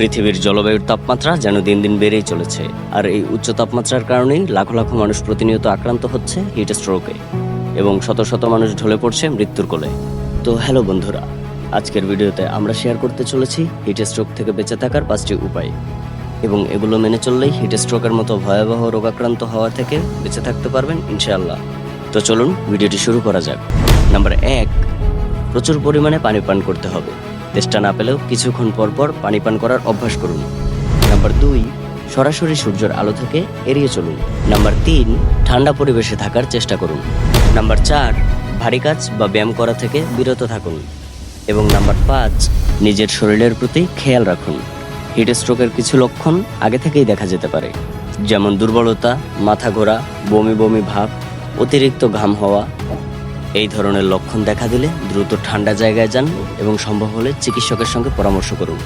পৃথিবীর জলবায়ুর তাপমাত্রা যেন দিন দিন বেড়েই চলেছে। আর এই উচ্চ তাপমাত্রার কারণেই লাখো লাখো মানুষ প্রতিনিয়ত আক্রান্ত হচ্ছে হিট স্ট্রোকে। এবং শত শত মানুষ ঢলে পড়ছে মৃত্যুর কোলে। তো হ্যালো বন্ধুরা, আজকের ভিডিওতে আমরা শেয়ার করতে চলেছি হিট স্ট্রোক থেকে বেঁচে থাকার পাঁচটি উপায়। এবং এগুলো মেনে চললেই হিট স্ট্রোকের মতো ভয়াবহ রোগাক্রান্ত হওয়া থেকে বেঁচে থাকতে পারবেন ইনশাআল্লাহ। তো চলুন ভিডিওটি শুরু করা যাক। নাম্বার এক, প্রচুর পরিমাণে পানি পান করতে হবে। তেষ্টা না পেলেও কিছুক্ষণ পর পর পানি পান করার অভ্যাস করুন। নাম্বার দুই, সরাসরি সূর্যের আলো থেকে এড়িয়ে চলুন। নাম্বার তিন, ঠান্ডা পরিবেশে থাকার চেষ্টা করুন। নাম্বার চার, ভারী কাজ বা ব্যায়াম করা থেকে বিরত থাকুন। এবং নাম্বার পাঁচ, নিজের শরীরের প্রতি খেয়াল রাখুন। হিট স্ট্রোকের কিছু লক্ষণ আগে থেকেই দেখা যেতে পারে। যেমন দুর্বলতা, মাথা ঘোরা, বমি বমি ভাব, অতিরিক্ত ঘাম হওয়া এই ধরনের লক্ষণ দেখা দিলে দ্রুত ঠান্ডা জায়গায় যান এবং সম্ভব হলে চিকিৎসকের সঙ্গে পরামর্শ করুন।